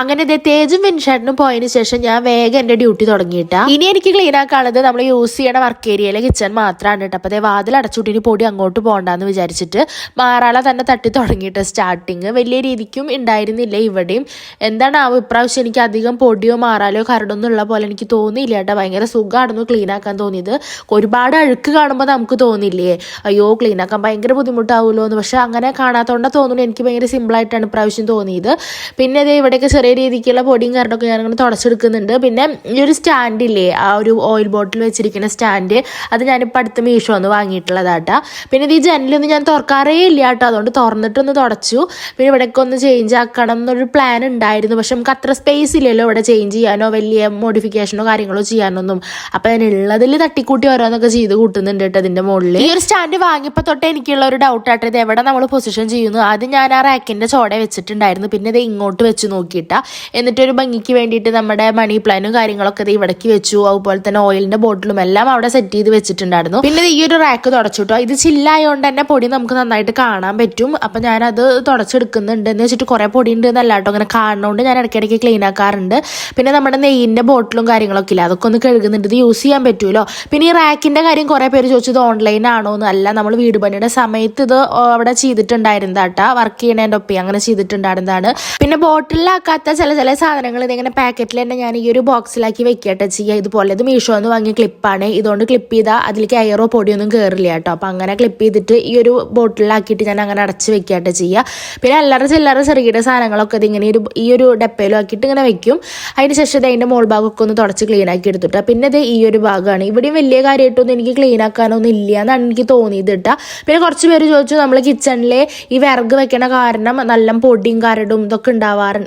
അങ്ങനെ ദേ തേജും വിൻഷാട്ടിനും പോയതിനു ശേഷം ഞാൻ വേഗം എന്റെ ഡ്യൂട്ടി തുടങ്ങിയിട്ടാ. ഇനി എനിക്ക് ക്ലീൻ ആക്കാനുള്ളത് നമ്മൾ യൂസ് ചെയ്യണ വർക്ക് ഏരിയയിലെ കിച്ചൺ മാത്രമാണ് കേട്ടോ. അപ്പൊ അതേ വാതിൽ അടച്ചുട്ടിന് പൊടി അങ്ങോട്ട് പോകണ്ടെന്ന് വിചാരിച്ചിട്ട് മാറാള തന്നെ തട്ടി തുടങ്ങിയിട്ട് സ്റ്റാർട്ടിങ് വലിയ രീതിക്കും ഉണ്ടായിരുന്നില്ല ഇവിടെയും. എന്താണ് ആ ഇപ്രാവശ്യം എനിക്ക് അധികം പൊടിയോ മാറാലോ കരടൊന്നും ഉള്ള പോലെ എനിക്ക് തോന്നിയില്ല കേട്ടോ. ഭയങ്കര സുഖമായിരുന്നു ക്ലീൻ ആക്കാൻ തോന്നിയത്. ഒരുപാട് അഴുക്ക് കാണുമ്പോൾ നമുക്ക് തോന്നില്ലേ അയ്യോ ക്ലീൻ ആക്കാൻ ഭയങ്കര ബുദ്ധിമുട്ടാവുമല്ലോ എന്ന് പക്ഷെ അങ്ങനെ കാണാത്തോണ്ടാ തോന്നുന്നു എനിക്ക് ഭയങ്കര സിമ്പിൾ ആയിട്ടാണ് ഇപ്രാവശ്യം തോന്നിയത്. പിന്നെ ഇതേ ഇവിടെയൊക്കെ ചെറിയ രീതിക്കുള്ള പൊടിയും കാരണമൊക്കെ ഞാനിങ്ങനെ തുടച്ചെടുക്കുന്നുണ്ട്. പിന്നെ ഈ ഒരു സ്റ്റാൻഡ് ഇല്ലേ ആ ഒരു ഓയിൽ ബോട്ടിൽ വെച്ചിരിക്കുന്ന സ്റ്റാൻഡ് അത് ഞാനിപ്പോൾ അടുത്ത് മീഷോ ഒന്ന് വാങ്ങിയിട്ടുള്ളതാട്ടാ. പിന്നെ ഇത് ഈ ജനലൊന്നും ഞാൻ തുറക്കാറേ ഇല്ല കേട്ടോ അതുകൊണ്ട് തുറന്നിട്ടൊന്ന് തുടച്ചു. പിന്നെ ഇവിടെയൊക്കെ ഒന്ന് ചേഞ്ച് ആക്കണം എന്നൊരു പ്ലാൻ ഉണ്ടായിരുന്നു. പക്ഷെ നമുക്ക് അത്ര സ്പേസ് ഇല്ലല്ലോ ഇവിടെ ചേഞ്ച് ചെയ്യാനോ വലിയ മോഡിഫിക്കേഷനോ കാര്യങ്ങളോ ചെയ്യാനൊന്നും. അപ്പം ഞാൻ തട്ടിക്കൂട്ടി ഓരോന്നൊക്കെ ചെയ്ത് കൂട്ടുന്നുണ്ട് കേട്ടോ അതിന്റെ മുകളിൽ ഈ ഒരു സ്റ്റാൻഡ് വാങ്ങിയപ്പോൾ തൊട്ട് എനിക്കുള്ള ഒരു ഡൗട്ട് ആയിട്ട് ഇത് എവിടെ നമ്മൾ പൊസിഷൻ ചെയ്യുന്നു? ആദ്യം ഞാൻ ആ റാക്കിന്റെ ചോടെ വെച്ചിട്ടുണ്ടായിരുന്നു. പിന്നെ ഇത് ഇങ്ങോട്ട് വെച്ച് നോക്കിയിട്ടാ. എന്നിട്ടൊരു ഭംഗിക്ക് വേണ്ടിയിട്ട് നമ്മുടെ മണി പ്ലാനും കാര്യങ്ങളൊക്കെ ഇവിടേക്ക് വെച്ചു. അതുപോലെ തന്നെ ഓയിലിന്റെ ബോട്ടിലും എല്ലാം അവിടെ സെറ്റ് ചെയ്ത് വെച്ചിട്ടുണ്ടായിരുന്നു. പിന്നെ ഈ ഒരു റാക്ക് തുടച്ചിട്ടോ ഇത് ചില്ലായതുകൊണ്ട് തന്നെ പൊടി നമുക്ക് നന്നായിട്ട് കാണാൻ പറ്റും. അപ്പൊ ഞാനത് തുടച്ചെടുക്കുന്നുണ്ട് എന്ന് വെച്ചിട്ട് കുറെ പൊടി ഉണ്ട് എന്നല്ല കേട്ടോ അങ്ങനെ കാണുന്നതുകൊണ്ട് ഞാൻ ഇടയ്ക്കിടയ്ക്ക് ക്ലീൻ ആക്കാറുണ്ട്. പിന്നെ നമ്മുടെ നെയ്യിന്റെ ബോട്ടിലും കാര്യങ്ങളൊക്കെ ഇല്ല? അതൊക്കെ ഒന്ന് കഴുകുന്നുണ്ട്. ഇത് യൂസ് ചെയ്യാൻ പറ്റുമല്ലോ പിന്നെ ഈ റാക്കിന്റെ കാര്യം കുറെ പേര് ചോദിച്ചത് ഓൺലൈൻ ആണോ എന്നല്ല നമ്മൾ വീട് പണിയുടെ സമയത്ത് ഇത് അവിടെ ചെയ്തിട്ടുണ്ടായിരുന്നതാട്ടാ. വർക്ക് ചെയ്യണേന്റെ ഒപ്പി. അങ്ങനെ ചെയ്തിട്ടുണ്ടായിരുന്നതാണ്. പിന്നെ ബോട്ടിലാക്കാത്ത ചില ചില സാധനങ്ങൾ ഇതിങ്ങനെ പാക്കറ്റിൽ തന്നെ ഞാൻ ഈ ഒരു ബോക്സിലാക്കി വെക്കട്ടെ ചെയ്യുക ഇതുപോലെ ഇത് മീഷോ എന്ന് വാങ്ങിയ ക്ലിപ്പാണ് ഇതുകൊണ്ട് ക്ലിപ്പ് ചെയ്താൽ അതിലേക്ക് എയറോ പൊടിയൊന്നും കയറില്ല കേട്ടോ. അപ്പം അങ്ങനെ ക്ലിപ്പ് ചെയ്തിട്ട് ഈ ഒരു ബോട്ടിലാക്കിയിട്ട് ഞാൻ അങ്ങനെ അടച്ച് വെക്കട്ടെ ചെയ്യുക പിന്നെ അല്ലറ ചില്ലറ ചെറുകിട സാധനങ്ങളൊക്കെ ഇതിങ്ങനെ ഒരു ഈ ഒരു ഡപ്പയിലും ആക്കിയിട്ട് ഇങ്ങനെ വെക്കും. അതിന് ശേഷം ഇത് അതിന്റെ മോൾ ഭാഗമൊക്കെ ഒന്ന് തുടച്ച് ക്ലീൻ ആക്കി എടുത്തിട്ട്. പിന്നെ ഇത് ഈ ഒരു ഭാഗമാണ്. ഇവിടെയും വലിയ കാര്യമായിട്ടൊന്നും എനിക്ക് ക്ലീൻ ആക്കാനൊന്നും ഇല്ല എന്നാണ് എനിക്ക് തോന്നിയത് കേട്ടോ. പിന്നെ കുറച്ച് പേര് ചോദിച്ചു നമ്മൾ കിച്ചണിലെ ഈ വിറക് വെക്കണ കാരണം നല്ല പൊടിയും കരടും ഇതൊക്കെ ഉണ്ടാവാറ്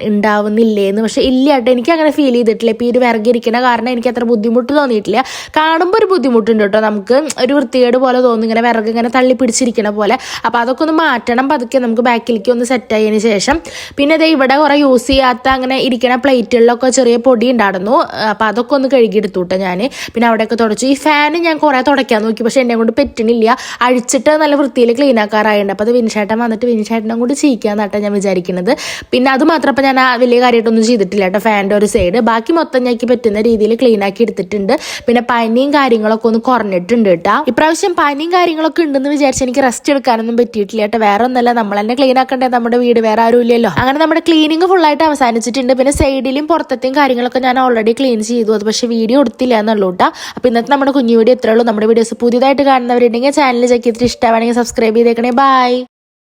ഉണ്ടാവുന്നില്ലേന്ന്. പക്ഷെ ഇല്ല കേട്ടോ എനിക്ക് അങ്ങനെ ഫീൽ ചെയ്തിട്ടില്ല. ഇപ്പം ഈ ഒരു വിറകിരിക്കണ കാരണം എനിക്ക് അത്ര ബുദ്ധിമുട്ട് തോന്നിയിട്ടില്ല. കാണുമ്പോൾ ഒരു ബുദ്ധിമുട്ടുണ്ട് കേട്ടോ. നമുക്ക് ഒരു വൃത്തികേട് പോലെ തോന്നും ഇങ്ങനെ വിറക് ഇങ്ങനെ തള്ളി പിടിച്ചിരിക്കണ പോലെ. അപ്പോൾ അതൊക്കെ ഒന്ന് മാറ്റണം പതുക്കെ നമുക്ക് ബാക്കിലേക്ക് ഒന്ന് സെറ്റ് ആയതിന് ശേഷം. പിന്നെ ദേ ഇവിടെ കുറേ യൂസ് ചെയ്യാത്ത അങ്ങനെ ഇരിക്കണ പ്ലേറ്റുകളിലൊക്കെ ചെറിയ പൊടി ഉണ്ടായിരുന്നു. അപ്പോൾ അതൊക്കെ ഒന്ന് കഴുകിയെടുത്തു കേട്ടോ ഞാൻ പിന്നെ അവിടെയൊക്കെ തുടച്ചു. ഈ ഫാന് ഞാൻ കുറേ തുടയ്ക്കാൻ നോക്കി. പക്ഷേ എന്നെ കൊണ്ട് പറ്റണില്ല. അഴിച്ചിട്ട് നല്ല വൃത്തിയിൽ ക്ലീൻ ആക്കാറായിട്ടുണ്ട്. അപ്പോൾ അത് വിൻഷേട്ടൻ വന്നിട്ട് വിൻഷേട്ടനെ കൊണ്ട് ചെയ്യിക്കാന്നാട്ടാണ് ഞാൻ വിചാരിക്കുന്നത് പിന്നെ അത് മാത്രം ഞാൻ ആ വലിയ കാര്യമായിട്ടൊന്നും ചെയ്തിട്ടില്ല കേട്ടോ ഫാന്റെ ഒരു സൈഡ് ബാക്കി മൊത്തം ഞാൻ പറ്റുന്ന രീതിയിൽ ക്ലീൻ ആക്കി എടുത്തിട്ടുണ്ട്. പിന്നെ പനിയും കാര്യങ്ങളൊക്കെ ഒന്ന് കുറഞ്ഞിട്ടുണ്ട് കേട്ടോ. ഇപ്രാവശ്യം പനിയും കാര്യങ്ങളൊക്കെ ഉണ്ടെന്ന് വിചാരിച്ച് എനിക്ക് റെസ്റ്റ് എടുക്കാനൊന്നും പറ്റിയിട്ടില്ല കേട്ടോ. വേറെ ഒന്നല്ല നമ്മൾ തന്നെ ക്ലീൻ ആക്കണ്ടേ? നമ്മുടെ വീട് വേറെ ആരും ഇല്ലല്ലോ. അങ്ങനെ നമ്മുടെ ക്ലീനിങ് ഫുള്ളായിട്ട് അവസാനിച്ചിട്ടുണ്ട്. പിന്നെ സൈഡിലും പുറത്തെയും കാര്യങ്ങളൊക്കെ ഞാൻ ഓൾറെഡി ക്ലീൻ ചെയ്തു. അത് പക്ഷേ വീഡിയോ എടുത്തില്ല എന്നുള്ളൂ കേട്ടോ. അപ്പോൾ ഇന്നത്തെ നമ്മുടെ കുഞ്ഞു വീഡിയോ എത്രയുള്ളൂ നമ്മുടെ വീഡിയോസ് പുതിയതായിട്ട് കാണുന്നവരുണ്ടെങ്കിൽ ചാനൽ ചെക്ക് ചെയ്തിട്ട് ഇഷ്ടമാണെങ്കിൽ സബ്സ്ക്രൈബ് ചെയ്തേക്കണേ. ബൈ